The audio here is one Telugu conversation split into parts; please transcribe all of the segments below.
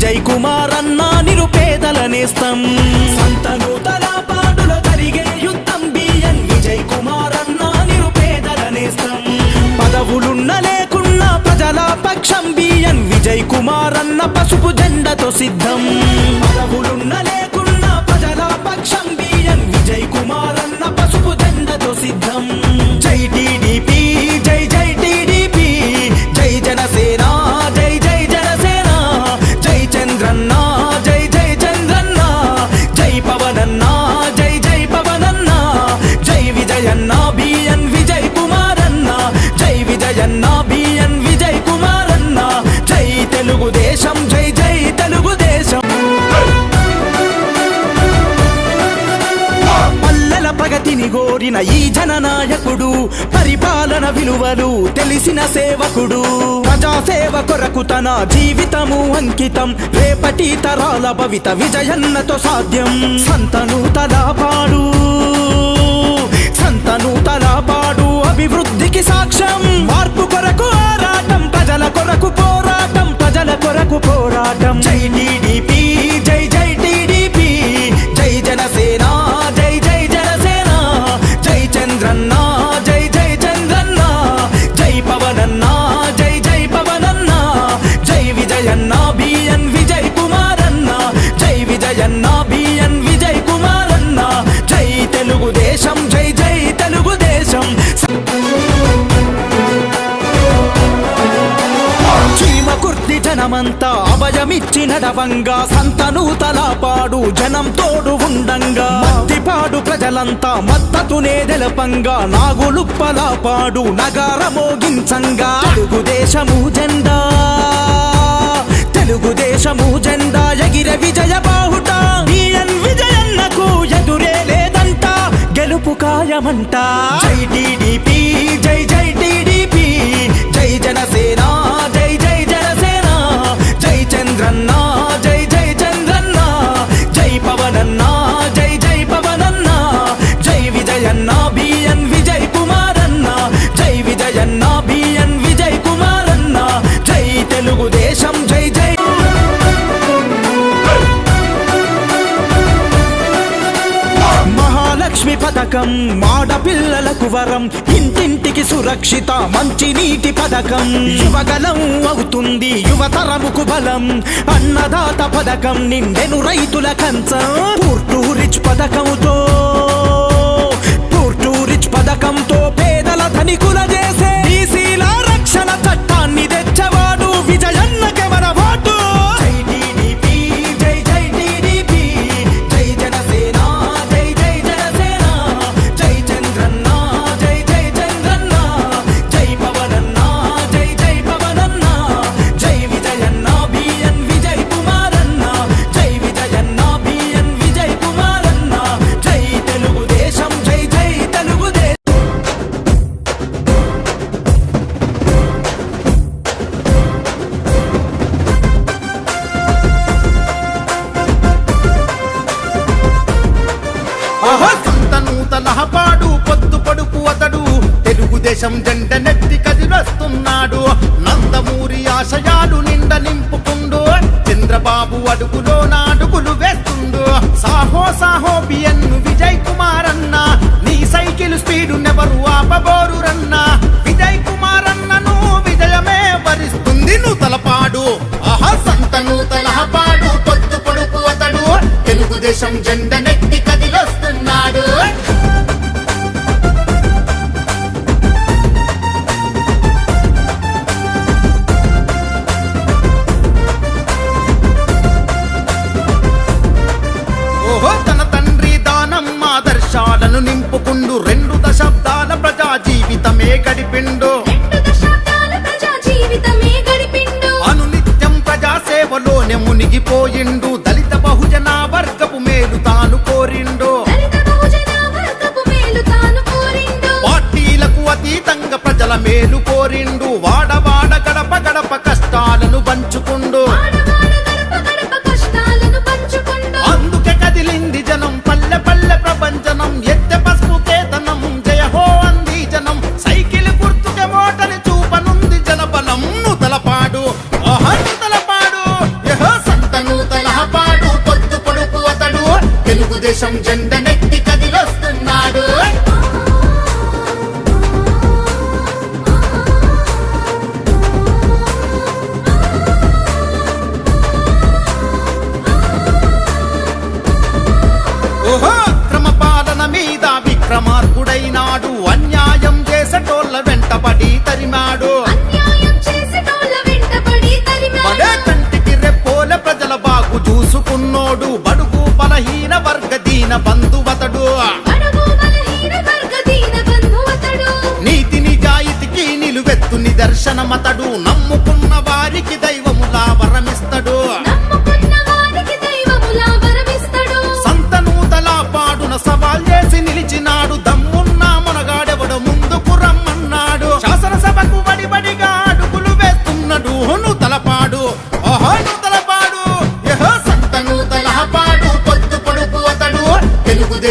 విజయ్ కుమార్ అన్న నిరుపేదల నేస్తం జరిగే యుద్ధం బిఎన్ విజయ్ కుమార్ అన్న నిరుపేదల నేస్తం పదవులున్న లేకున్నా ప్రజల పక్షం బిఎన్ విజయ్ కుమార్ అన్న పసుపు జెండతో సిద్ధం. పదవులున్న లేకున్నా ప్రజల పక్షం బిఎన్ విజయ్ కుమార్ అన్న పసుపు జెండతో సిద్ధం. No. కోరిన ఈ జననాయకుడు పరిపాలన విలువలు తెలిసిన సేవకుడు. ప్రజాసేవ కొరకు తన జీవితము అంకితం రేపటి తరాల భవిత విజయన్నతో సాధ్యం. సంతను తలపాడు సంతను తలపాడు అభివృద్ధికి సాక్ష్యం. మార్పు కొరకు ఆరాటం ప్రజల కొరకు పోరాటం ప్రజల కొరకు పోరాటం. జై జై అభయమిచ్చి నడవంగా సంతను తలపాడు జనం తోడు ఉండంగా. మత్తిపాడు ప్రజలంతా మత్తతునే తెలపంగా నాగులుప్పల పాడు మోగించంగా తెలుగుదేశము జెండా తెలుగుదేశము జెండా ఎగిర విజయ బాహుట. విజయన్నకు ఎదురే లేదంట గెలుపు ఖాయమంట. జై టీడీపీ జై జై టీడీపీ జై జనసేన జై జనసేన పథకం. మాడపిల్లలకు వరం. ఇంటింటికి సురక్షిత మంచి నీటి పథకం. యువగలం అవుతుంది యువతరముకు బలం. అన్నదాత పథకం నిండెను రైతుల కంచం. పూర్టు పథకముతో తెలుగుదేశం జెండ నెత్తి కదిలొస్తున్నాడు. నందమూరి ఆశయాలు నిండ నింపుకుండు. చంద్రబాబు అడుగులో నాడుగులు వేస్తుండు. సాహో సాహో బియన్ను విజయ్ కుమార్ అన్న నీ సైకిల్ స్పీడు నెవరు ఆపబోరు రన్న విజయ్ కుమార్ అన్నను విజయమే వరిస్తుంది నూతలపాడు. ఆహా సంత నూతలహపాడు పొద్దు పొడుపు అతడు. తెలుగుదేశం జెండ జీవితమే గడిపిండు. రెండు దశాబ్దాల ప్రజా జీవితమే గడిపిండు. అనునిత్యం ప్రజా సేవలోనే మునిగిపోయిండు. దళిత బహుజన వర్గపు మేలు తాను కోరిండు. దళిత బహుజన వర్గపు మేలు తాను కోరిండు. పార్టీలకు అతీతంగా ప్రజల మేలు కోరిండు. వర్గ దీన బంధువతడు. నీతిని జాయితికి నిలువెత్తు నిదర్శనమతడు. నమ్ముకున్న వారికి దైవములా వరమిస్తడు.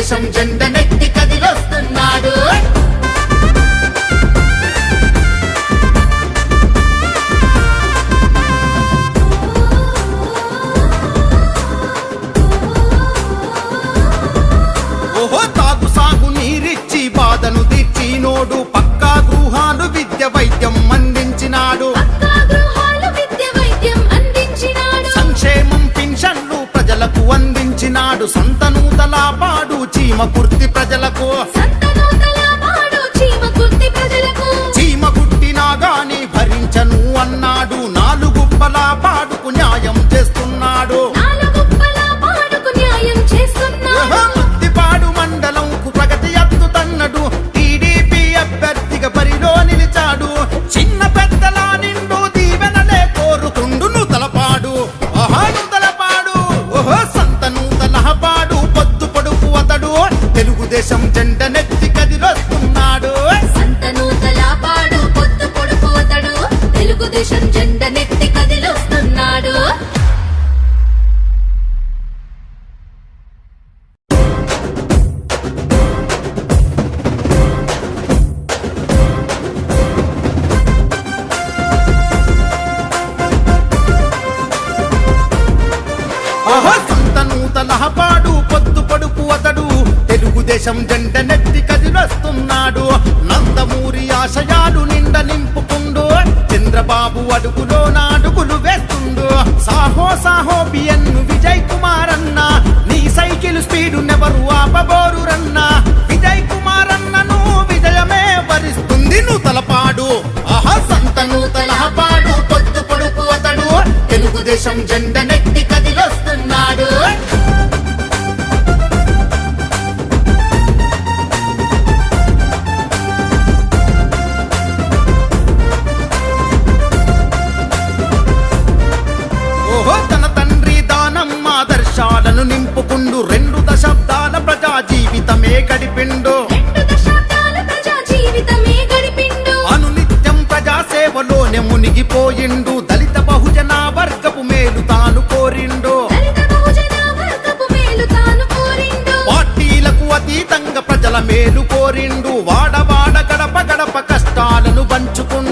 some gender. Oh. సంత నూతన పాడు పొద్దు పడుపు అతడు. తెలుగుదేశం జంట నెత్తి కదిలొస్తున్నాడు. నందమూరి ఆశయాలు నిండ నింపుకుండు. చంద్రబాబు అడుగులో నాడుగులు వేస్తుండు. సాహో సాహో బిఎన్ విజయ్ కుమార్ అన్న నీ సైకిల్ స్పీడు నెవరు ఆపబోరు రన్న విజయ్ కుమార్ అన్నను విజయమే వరిస్తుంది నువ్వు తలపాడు ఆహా సంత నూతన పాడు పొద్దు పొడుపు అతడు. తెలుగుదేశం జెండ నెత్తి ఆశలను నింపుకుండు రెండు దశాబ్దాల ప్రజా జీవితమే గడిపిండు. అనునిత్యం ప్రజా సేవలోనే మునిగిపోయిండు దళిత బహుజన వర్గపు మేలు తాను కోరిండు. పార్టీలకు అతీతంగా ప్రజల మేలు కోరిండు. వాడవాడ గడప గడప కష్టాలను పంచుకుండు.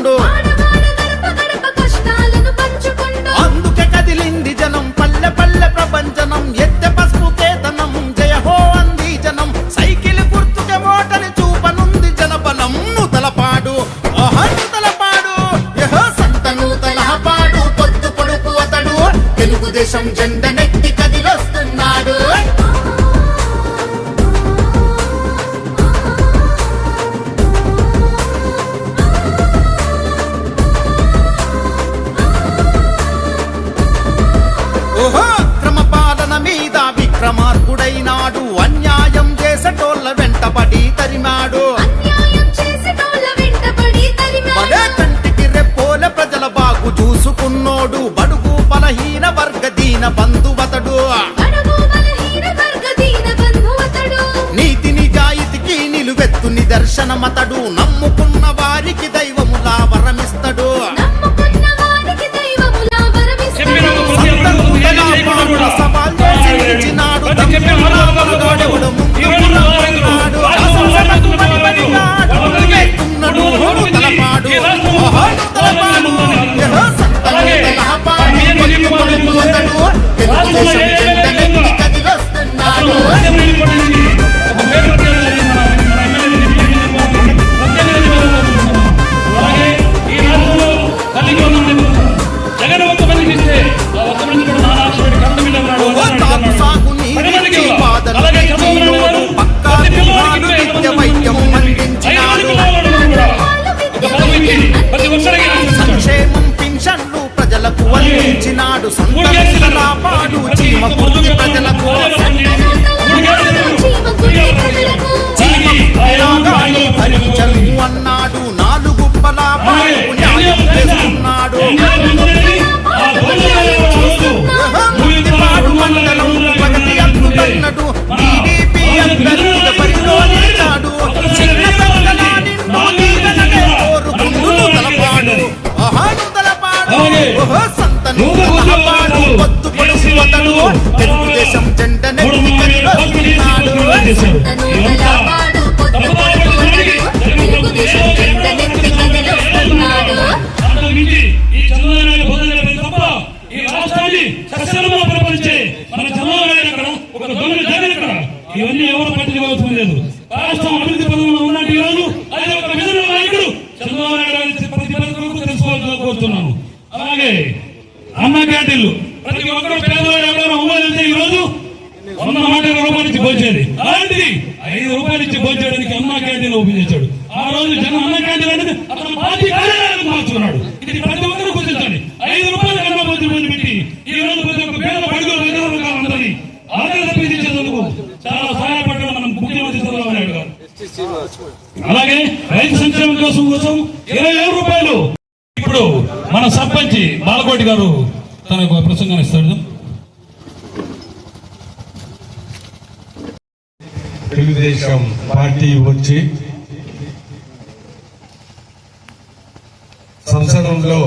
సంవత్సరంలో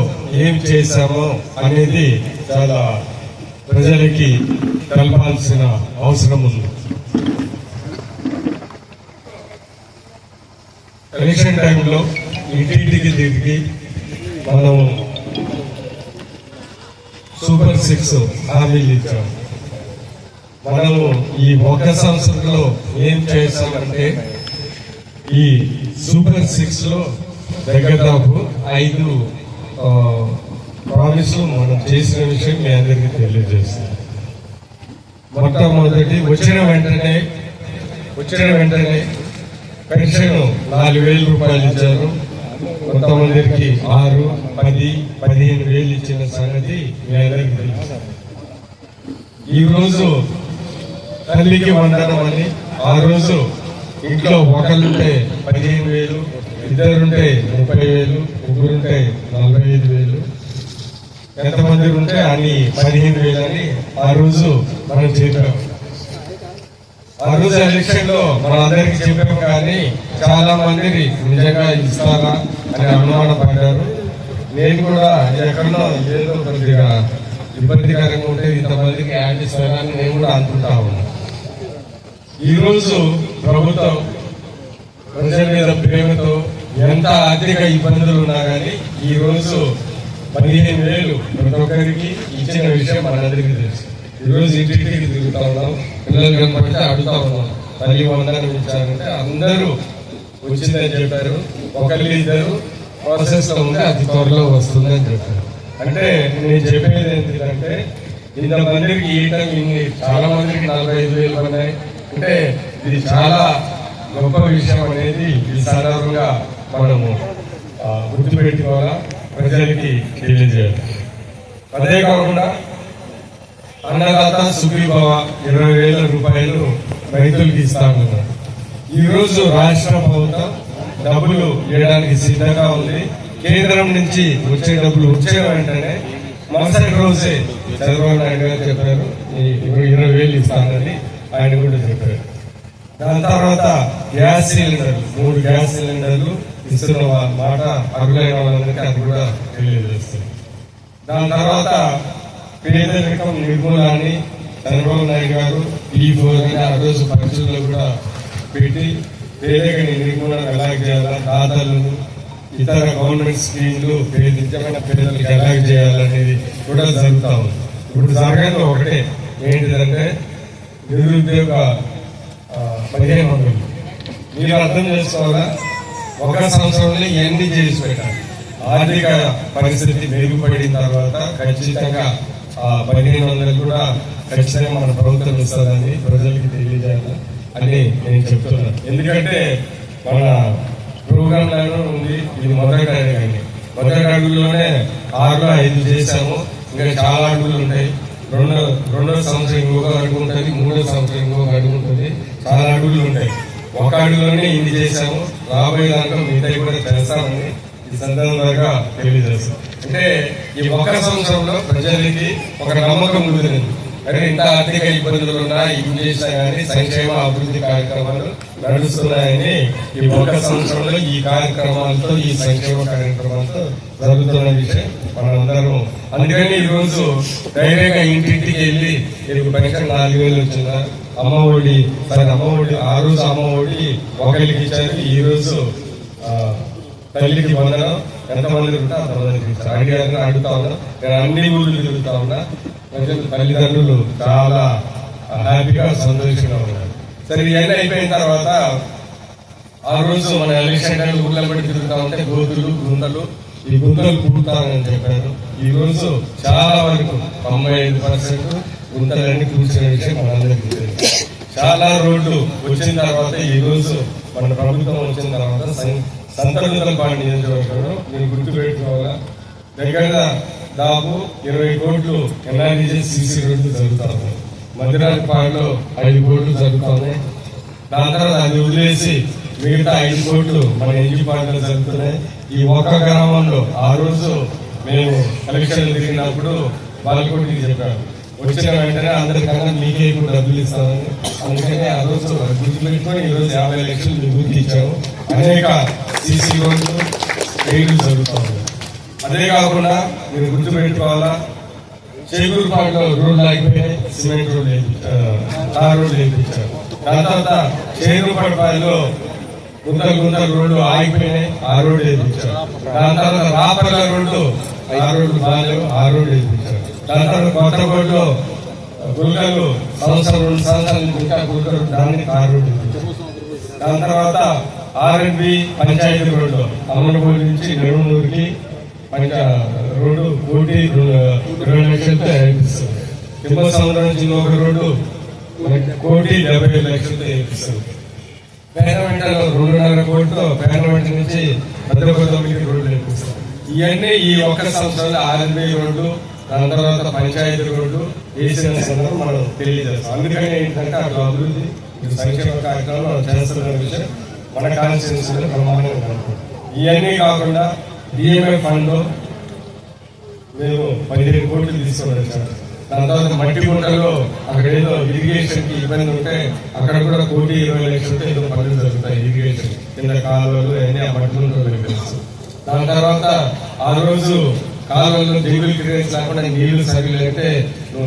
ఏం చేశామో అనేది చాలా ప్రజలకి తెలపాల్సిన అవసరం ఉంది. ఎలక్షన్ టైంలో ఇంటింటికి తిరిగి మనం సూపర్ సిక్స్ హామీలు ఇచ్చాం. మనము ఈ ఒక సంవత్సరంలో ఏం చేస్తామంటే ఈ సూపర్ సిక్స్లో దగ్గరదాపు ఐదు ప్రామిస్లు మనం చేసిన విషయం మీ అందరికీ తెలియజేస్తాం మొట్టమొదటి వచ్చిన వెంటనే వచ్చిన వెంటనే పెన్షన్ నాలుగు వేల రూపాయలు ఇచ్చారు. కొంతమందికి ఆరు పది పదిహేను వేలు ఇచ్చిన సంగతి మీ అందరికీ తెలుసు. ఈరోజు తల్లికి వండడం అని ఆ రోజు ఇంట్లో ఒకళ్ళుంటే పదిహేను వేలు ఇద్దరుంటే ముప్పై వేలు ముగ్గురుంటే నలభై ఐదు వేలు. ఎంతమంది ఉంటే అన్ని పదిహేను వేలు అని ఆ రోజు మనం చెప్పాం. ఆ రోజు ఎలక్షన్లో మన అందరికి చెప్పాం కానీ చాలా మంది నిజంగా ఇస్తారా అని అనుమానం పడ్డారు. నేను కూడా ఎక్కడో ఏదో కొద్దిగా ఇబ్బందికరంగా ఉంటే ఇంతమందికి యాడ్ ఇస్తారని నేను కూడా అనుకుంటా ఉన్నాను. ఈ రోజు ప్రభుత్వం ప్రజల మీద ప్రేమతో ఎంత ఆర్థిక ఇబ్బందులు ఉన్నా కానీ ఈ రోజు పదిహేను వేలు ప్రతి ఒక్కరికి ఇచ్చిన విషయం మనందరికీ తెలుసు. ఈరోజు ఇంటికి తిరుగుతా ఉన్నాం పిల్లలు కనపడితే అడుగుతా ఉన్నాం తల్లి వందనం ఇచ్చారంటే అందరూ వచ్చిందని చెప్పారు. ఒకళ్ళు ఇద్దరు ప్రాసెస్లో ఉంటే అతి త్వరలో వస్తుందని చెప్పారు. అంటే నేను చెప్పేది ఏంటంటే ఇంతమందికి ఇవ్వటం ఇన్ని చాలా మందికి నలభై ఐదు వేలు ఉన్నాయి అంటే ఇది చాలా గొప్ప విషయం అనేది ఈ సందర్భంగా మనము గుర్తుపెట్టుకోవాలా? ప్రజలకి తెలియజేయాలి. అదే కాకుండా అన్నదాత సుఖీభవ ఇరవై వేల రూపాయలు రైతులకి ఇస్తామన్నారు ఈరోజు రాష్ట్ర ప్రభుత్వం డబ్బులు ఇవ్వడానికి సిద్ధంగా ఉంది. కేంద్రం నుంచి వచ్చే డబ్బులు వచ్చే వెంటనే మరుసటి రోజే చంద్రబాబు నాయుడు గారు చెప్పారు ఈ- ఇరవై వేలు ఇస్తానని ఆయన కూడా చెప్పారు. దాని తర్వాత గ్యాస్ సిలిండర్లు మూడు గ్యాస్ సిలిండర్లు ఇస్తున్న మాట అర్హులైన వాళ్ళందరికీ అది కూడా తెలియజేస్తుంది. దాని తర్వాత పేదరికం నిర్మూలాన్ని చంద్రబాబు నాయుడు గారు ఈ ఫోర్ ఆ రోజు పరిస్థితుల్లో కూడా పెట్టి పేదరిక నిర్మూలన ఎలా చేయాలా దాతలను ఇతర గవర్నమెంట్ స్కీమ్లు నిజమైన పేదలకు ఎలా చేయాలనేది కూడా జరుగుతూ ఉంది. ఇప్పుడు జరగదు ఒకటే ఏంటిదంటే నిరుద్యోగ పదిహేను వందలు. మీరు అర్థం చేసుకోవాలా? ఒక సంవత్సరంలో ఎన్ని చేసి పెట్టాలి ఆర్థిక పరిస్థితి మెరుగుపడిన తర్వాత ఖచ్చితంగా ఆ పదిహేను వందలు కూడా ఖచ్చితంగా మన ప్రభుత్వం ఇస్తుందని ప్రజలకి తెలియజేయాలి. అని నేను చెప్తున్నాను. ఎందుకంటే మన ప్రోగ్రామ్ ఉంది ఇది మొదటి అడుగు మొదటి అడుగులోనే ఆరులో ఐదు చేశాము. ఇంకా చాలా అడుగులు ఉంటాయి. రెండో రెండో సంవత్సరం ఇంకొక అడుగు ఉంటుంది మూడో సంవత్సరం ఇంకొక అడుగు ఉంటుంది. చాలా అడుగులు ఉంటాయి. ఒక అడుగులోనే ఇది చేశాము? రాబోయే దాంట్లో మిగతా కూడా చేస్తామని ఈ సందర్భంగా తెలియజేస్తాం. అంటే ఈ ఒక్క సంవత్సరంలో ప్రజలకి ఒక నమ్మకం కుదిరింది అంటే ఇంత ఆర్థిక ఇబ్బందులు ఉన్నా ఇవి చేసినా కానీ సంక్షేమ అభివృద్ధి కార్యక్రమాలు నడుస్తున్నాయని ఈ ఒక్క సంవత్సరంలో ఈ కార్యక్రమాలతో ఈ సంక్షేమ కార్యక్రమాలతో జరుగుతున్న విషయం మనందరం అందుకని ఈ రోజు ధైర్యంగా ఇంటింటికి వెళ్ళి మీకు పెన్షన్ నాలుగు వేలు వచ్చిందా? అమ్మ ఒడి సరే అమ్మ ఒడి ఆ రోజు అమ్మ ఒడి ఒకరికి ఇచ్చారు. ఈ రోజు తల్లికి వందనం ఎంతమంది ఉంటే అంతమందికి ఇచ్చారు. అడుగుతా ఉన్నా నేను అన్ని ఊళ్ళు తిరుగుతా ఉన్నా తల్లిదండ్రులు చాలా హ్యాపీగా సంతోషంగా ఉన్నారు. సరే ఇవన్నీ అయిపోయిన తర్వాత ఆ రోజు మన ఎలక్షన్ టైం ఊళ్ళో పడి తిరుగుతా ఉంటే గోతులు గుంతలు ఈ గుంతలు పూడతానని చెప్పారు. ఈ రోజు చాలా వరకు తొంభై ఐదు పర్సెంట్ గుంతలన్నీ కూర్చున్న విషయం మనందరికీ తెలుసు చాలా రోడ్లు వచ్చిన తర్వాత ఈ రోజు మన ప్రభుత్వం వచ్చిన తర్వాత సంతగుంతలపాడు నియోజకవర్గంలో మీరు గుర్తుపెట్టుకోవాలా? దగ్గర దాదాపు ఇరవై కోట్లు ఎన్ఆర్జీ సీసీ రోడ్లు జరుగుతా ఉన్నాయి ఐదు కోట్లు జరుగుతుంది దాని తర్వాత అది వదిలేసి మిగతా ఐదు కోట్లు మన ఇంటి పాటలు జరుగుతున్నాయి. ఈ ఒక్క గ్రామంలో ఆ రోజు మేము ఎలక్షన్లు తిరిగినప్పుడు బాలకోటికి చెప్పాము వచ్చిన వెంటనే అందరికన్నా మీకే ఇప్పుడు డబ్బులు ఇస్తామని. అందుకని ఆ రోజు గుర్తుపెట్టుకొని ఈ రోజు యాభై లక్షలు మీకు ఇచ్చాము. అనేక సీసీ రోడ్లు రైళ్ళు జరుగుతూ అదే కాకుండా మీరు గుర్తుపెట్టుకోవాలా? చేకూరుపాడులో రోడ్లు ఆగిపోయాయి సిమెంట్ రోడ్లు తార్ రోడ్లు వేయించారు దాని తర్వాత చేకూరుపాడుపాడులో గుంతలు గుంతలు రోడ్లు ఆగిపోయినాయి ఆ రోడ్డు వేయించారు దాని తర్వాత రాపల్ల రోడ్డు ఆ రోడ్లు బాగాలేవు ఆ రోడ్లు వేయించారు దాని తర్వాత కొత్తగూడలో గుంటలు సంవత్సరం రెండు సంవత్సరాల నుంచి ఇంకా గుల్కలు దాన్ని తార్ రోడ్డు దాని తర్వాత ఆర్ఎన్బి పంచాయతీ రోడ్డు అమ్మనపూడి నుంచి నెడుమూరికి పంచ రోడ్డు కోటి ఇరవై లక్షలతో వేపిస్తుంది తిమ్మ సముద్రం నుంచి ఇంకొక రోడ్డు కోటి డెబ్బై ఐదు లక్షలతో వేపిస్తుంది పేరవెంటలో రెండున్నర కోట్లతో పేరవెంట నుంచి భద్రపదమికి రోడ్లు వేపిస్తాం ఇవన్నీ ఈ ఒక్క సంవత్సరంలో ఆర్బీఐ రోడ్డు దాని తర్వాత పంచాయతీ రోడ్డు వేసిన సందర్భం మనం తెలియజేస్తాం. అందుకని ఏంటంటే అక్కడ అభివృద్ధి సంక్షేమ కార్యక్రమాలు మనం చేస్తున్న విషయం మన కాన్స్టిట్యూన్సీలో ప్రమాణంగా ఇవన్నీ కాకుండా డిఎంఐ ఫండ్ మేము పదిహేను కోట్లు తీసుకొని వచ్చాము దాని తర్వాత మట్టి గుంటలో అక్కడ ఏదో ఇరిగేషన్కి ఇబ్బంది ఉంటే అక్కడ కూడా కోటి ఇరవై లక్షలతో ఏదో పనులు జరుగుతాయి ఇరిగేషన్ కింద కాలువలు అన్ని ఆ మట్టి గుంటలు తెలుసు దాని తర్వాత ఆ రోజు కాలువల్లో దిగులు క్రియేట్స్ లేకుండా నీళ్ళు సరిగ్గా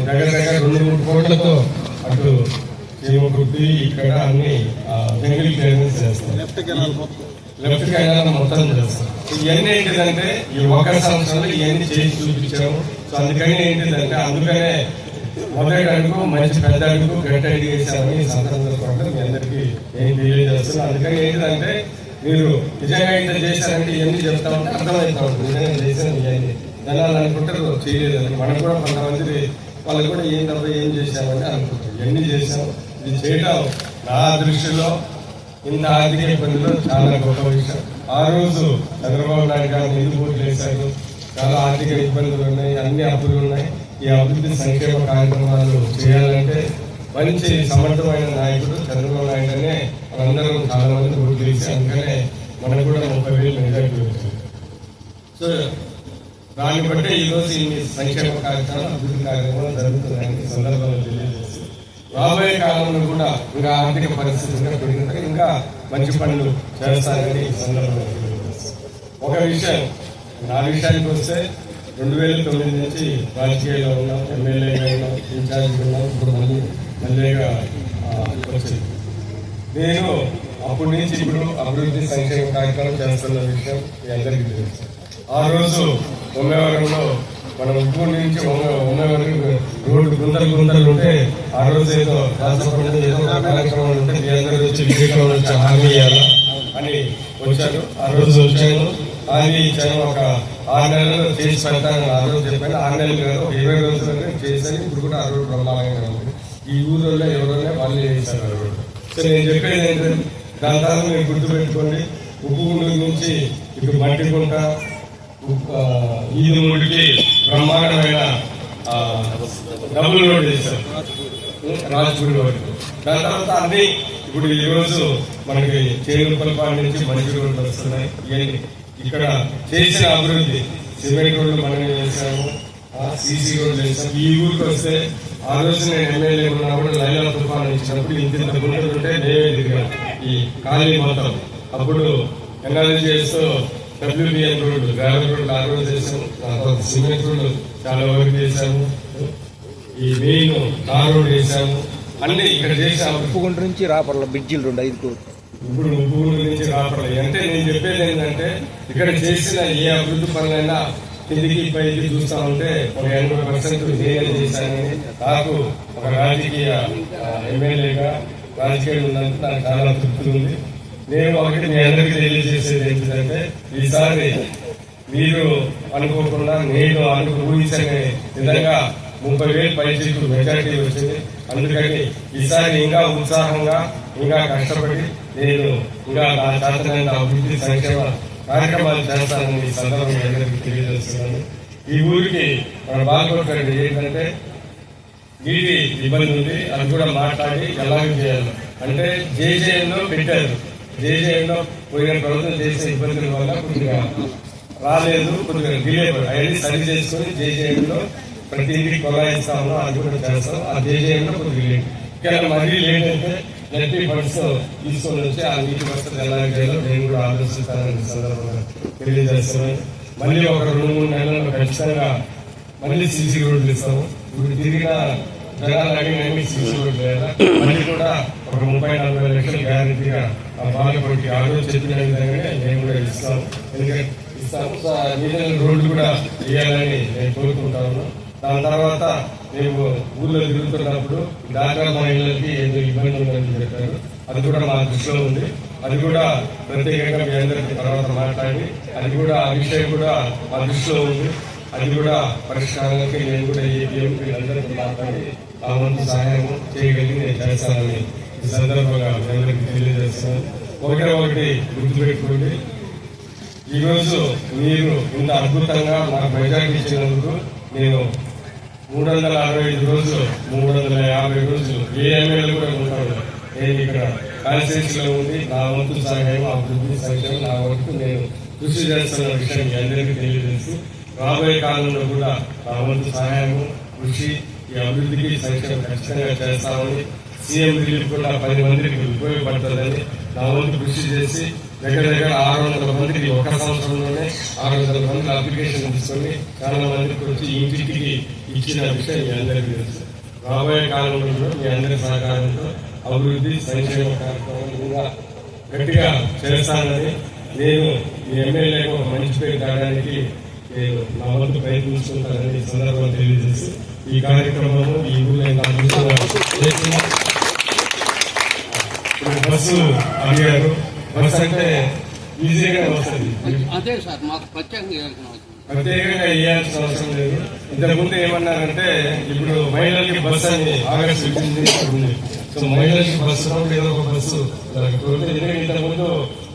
దగ్గర దగ్గర రెండు మూడు కోట్లతో అటు చీమకుర్తి ఇక్కడ అన్ని దిగులు క్లియరెన్స్ చేస్తాం లెఫ్ట్ కెనాల్ మొత్తం చేస్తాం ఇవన్నీ ఏంటిదంటే ఈ ఒక సంవత్సరంలో ఇవన్నీ చేసి చూపించాము సో అందుకని ఏంటిదంటే అందుకనే మొదటి అడుగు మంచి పెద్ద అడుగు గట్టి అడుగు వేసామని ఈ సందర్భంగా మీ అందరికీ ఏం తెలియజేస్తున్నాం అందుకని ఏంటిదంటే మీరు నిజంగా ఇంత చేశారంటే ఇవన్నీ చెప్తా ఉంటే అర్థమవుతా ఉంటుంది. నిజంగా చేశాను ఇవన్నీ జనాలు అనుకుంటారు చేయలేదని మనం కూడా కొంతమంది వాళ్ళు కూడా ఏం తప్ప ఏం చేశామని అనుకుంటారు. ఇవన్నీ చేశాం? ఇది చేయడం నా దృష్టిలో ఇంత ఆర్థిక ఇబ్బందులు చాలా గొప్ప విషయం. ఆ రోజు చంద్రబాబు నాయుడు గారు నిధులు పోటీ చేశారు. చాలా ఆర్థిక ఇబ్బందులు ఉన్నాయి అన్ని అప్పులు ఉన్నాయి. ఈ అభివృద్ధి సంక్షేమ కార్యక్రమాలు చేయాలంటే మంచి సమర్థమైన నాయకుడు చంద్రబాబు నాయుడు అనే మనందరం చాలా మంది గుర్తు చేసి అందుకనే మనకు కూడా ముప్పై వేలు మెజార్టీ వచ్చింది సో దాన్ని బట్టి ఈ రోజు ఈ సంక్షేమ కార్యక్రమాలు అభివృద్ధి కార్యక్రమాలు జరుగుతున్నాయని ఈ సందర్భంలో రాబోయే కాలంలో కూడా ఇంకా ఆర్థిక పరిస్థితి ఇంకా పెరిగితే ఇంకా మంచి పనులు చేస్తారని సందర్భంగా ఒక విషయం నా విషయానికి వస్తే రెండు వేల తొమ్మిది నుంచి రాజకీయాల్లో ఉన్నాం ఎమ్మెల్యేగా ఉన్నాం ఇన్ఛార్జ్ ఉన్నాం ఇప్పుడు మళ్ళీ మళ్ళీగా వచ్చింది. నేను అప్పటి నుంచి ఇప్పుడు అభివృద్ధి సంక్షేమ కార్యక్రమం చేస్తున్న విషయం మీ అందరికీ తెలుసు. ఆ రోజు ఉమ్మేవరంలో మనం ఉప్పు నుంచి ఉమ్మేవరం రోడ్డు గుంతలు గుంతలు ఉంటే ఆ రోజు ఏదో రాష్ట్రపతి ఏదో ఒక కార్యక్రమం ఉంటే మీ అందరూ వచ్చి విజయవాడ వచ్చి హామీ ఇవ్వాలా అని వచ్చారు. ఆ రోజు వచ్చాను హామీ ఇచ్చాను ఒక ఆరు నెలలు చేసి పెడతాను ఆ రోజు చెప్పాను ఆరు నెలలు కాదు ఒక ఇరవై రోజులు చేశాను ఇప్పుడు కూడా ఆ రోజు ప్రమాదంగా ఉంది. ఈ ఊళ్ళో ఎవరైనా వాళ్ళు చేశారు ఆ రోజు. సో నేను చెప్పేది ఏంటంటే దాని తర్వాత మీరు గుర్తుపెట్టుకోండి. ఉప్పు గుండూరు నుంచి ఇటు మట్టిగుంట ఉప్పు, ఆ, ఈది ముడికి బ్రహ్మాండమైన ఆ, డబుల్ రోడ్ చేశారు. రాజపూడి వరకు దాని తర్వాత అన్ని ఇప్పుడు ఈరోజు మనకి చేరుపల్పాడు నుంచి మంచి రోడ్లు వస్తున్నాయి. ఇవన్నీ ఇక్కడ చేసిన అభివృద్ధి సిమెంట్ రోడ్లు మనం చేశాము. సీసీ రోడ్లు చేశాము ఈ ఊరికి వస్తే ఆ రోజు నేను ఎమ్మెల్యే ఉన్నప్పుడు లైలా తుఫాన్ ఇచ్చినప్పుడు ఇంత ఇంత గుంటలు ఉంటే నేనే తిరిగాను ఈ ఖాళీ మొత్తం. అప్పుడు ఎన్ఆర్జీ చేస్తూ డబ్ల్యూబిఎన్ రోడ్లు గ్రావెల్ రోడ్లు ఆ రోజు చేసాము తర్వాత సిమెంట్ రోడ్లు చాలా వరకు చేశాము. ఈ మెయిన్ తార్ వేసాము అన్ని ఇక్కడ చేసాము ఉప్పుగుంట నుంచి రాపర్ల బిడ్జీలు రెండు ఐదు కోట్లు. ఇప్పుడు ముగ్గురు నుంచి రాపడలేదు అంటే నేను చెప్పేది ఏంటంటే ఇక్కడ చేసిన ఏ అభివృద్ధి పనులైనా కిందికి పైకి చూస్తా ఉంటే ఒక ఎనభై పర్సెంట్ నేనే చేశానని నాకు ఒక రాజకీయ ఎమ్మెల్యేగా రాజకీయం ఉన్నందుకు నాకు చాలా తృప్తి ఉంది. నేను ఒకటి మీ అందరికీ తెలియజేసేది ఏంటంటే ఈసారి మీరు అనుకోకుండా నేను అనుకు ఊహించని విధంగా ముప్పై వేలు పైచీకు మెజారిటీ వచ్చింది. అందుకని ఈసారి ఇంకా ఉత్సాహంగా ఇంకా కష్టపడి నేను ఇంకా నా చేతనైన అభివృద్ధి సంక్షేమ కార్యక్రమాలు చేస్తానని ఈ సందర్భంగా అందరికీ తెలియజేస్తున్నాను. ఈ ఊరికి మన బాగుపడండి ఏంటంటే నీటి ఇబ్బంది ఉంది అది కూడా మాట్లాడి ఎలాగ చేయాలి. అంటే జేజేఎంలో పెట్టారు. జేజేఎంలో పోయిన ప్రభుత్వం చేసే ఇబ్బందుల వల్ల కొద్దిగా రాలేదు కొద్దిగా డిలే పడి అవన్నీ సరి చేసుకొని జేజేఎంలో ప్రతిదీ కొలాయిస్తాము అది కూడా చేస్తాం. అది జేజేఎంలో కొద్దిగా లేట్ కానీ మరీ లేట్ అయితే నెట్టి ఫండ్స్ తీసుకొని వచ్చి ఆ నీటి వసతి ఎలా చేయాలో నేను కూడా ఆలోచిస్తానని సందర్భంగా తెలియజేస్తున్నాను. మళ్ళీ ఒక రెండు మూడు నెలల్లో ఖచ్చితంగా మళ్ళీ సీసీ రోడ్లు ఇస్తాము. ఇప్పుడు తిరిగిన జనాలు అడిగినవి సీసీ రోడ్లు లేదా మళ్ళీ కూడా ఒక ముప్పై నలభై లక్షలు గ్యారెంటీగా ఆ బాలకోటి ఆ రోజు చెప్పిన విధంగానే నేను కూడా ఇస్తాము. ఎందుకంటే ఇస్తాము. రోడ్లు కూడా వేయాలని నేను కోరుకుంటాను దాని తర్వాత మేము ఊర్లో తిరుగుతున్నప్పుడు డాక్టర్ మహిళలకి ఏదో ఇబ్బంది ఉందని చెప్పారు. అది కూడా మా దృష్టిలో ఉంది. అది కూడా ప్రత్యేకంగా మీ అందరికీ తర్వాత మాట్లాడి అది కూడా ఆ విషయం కూడా మా దృష్టిలో ఉంది. అది కూడా పరిష్కారానికి నేను కూడా ఈ అందరికీ మాట్లాడి ఆ వంతు సహాయం చేయగలిగి నేను చేస్తానని ఈ సందర్భంగా మీ అందరికీ తెలియజేస్తాను. ఒకటే ఒకటి గుర్తుపెట్టుకోండి. ఈరోజు మీరు ఇంత అద్భుతంగా నాకు మెజార్టీ ఇచ్చినందుకు నేను మూడు వందల అరవై ఐదు రోజులు మూడు వందల యాభై రోజులు ఏ ఎమ్మెల్యేలు కూడా ఉంటారు. నేను ఇక్కడ కాన్స్టిట్యూన్సీలో ఉంది నా వంతు సహాయం అభివృద్ధి సంక్షేమం నా వంతు నేను కృషి చేస్తున్న విషయం మీ అందరికీ తెలియజేసి రాబోయే కాలంలో కూడా నా వంతు సహాయము కృషి ఈ అభివృద్ధికి సంక్షేమం ఖచ్చితంగా చేస్తామని సీఎం రిలీఫ్ కూడా పది మందికి ఉపయోగపడుతుందని నా వంతు కృషి చేసి దగ్గర దగ్గర ఆరు వందల మందికి ఒక సంవత్సరంలోనే ఆరు వందల మంది అప్లికేషన్ తీసుకొని చాలా మందికి వచ్చి ఇంటికి ఇచ్చిన విషయం మీ అందరికీ తెలుసు. రాబోయే కాలంలో మీ అందరి సహకారంతో అభివృద్ధి సంక్షేమ కార్యక్రమాలు కూడా గట్టిగా చేస్తానని నేను ఈ ఎమ్మెల్యేకు ఒక మంచి పేరు కావడానికి నేను నా వంతు ప్రయత్నిస్తుంటానని ఈ సందర్భంగా తెలియజేసి ఈ కార్యక్రమము ఈ ఊళ్ళో బస్సు అడిగారు. బస్సు అంటే ఈజీగా వస్తుంది. అదే సార్ మాకు ప్రత్యేకంగా. ప్రత్యేకంగా వేయాల్సిన అవసరం లేదు. ఇంతకుముందు ఏమన్నారంటే ఇప్పుడు మహిళలకి బస్సు అని ఆగస్టు ఉంది. సో మహిళలకి బస్సు ఏదో ఒక బస్సు. ఎందుకంటే ఇంతకుముందు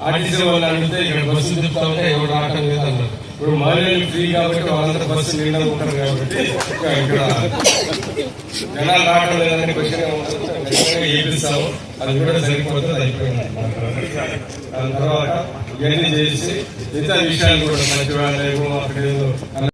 ఆర్టీసీ వాళ్ళు అడిగితే ఇక్కడ బస్సు తిప్పుతా ఉంటే ఎవరు రావటం లేదన్నారు. ఇప్పుడు మహిళలకు ఫ్రీ కాబట్టి వాళ్ళంతా బస్సు నిండా ఉంటారు కాబట్టి ఇంకా ఇక్కడ జనాలు రావడం లేదని క్వశ్చన్ ఏపిస్తాము అది కూడా సరిపోతుంది అయిపోయింది. దాని తర్వాత ఇవన్నీ చేసి మిగతా విషయాలు కూడా మంచి వాళ్ళు అక్కడ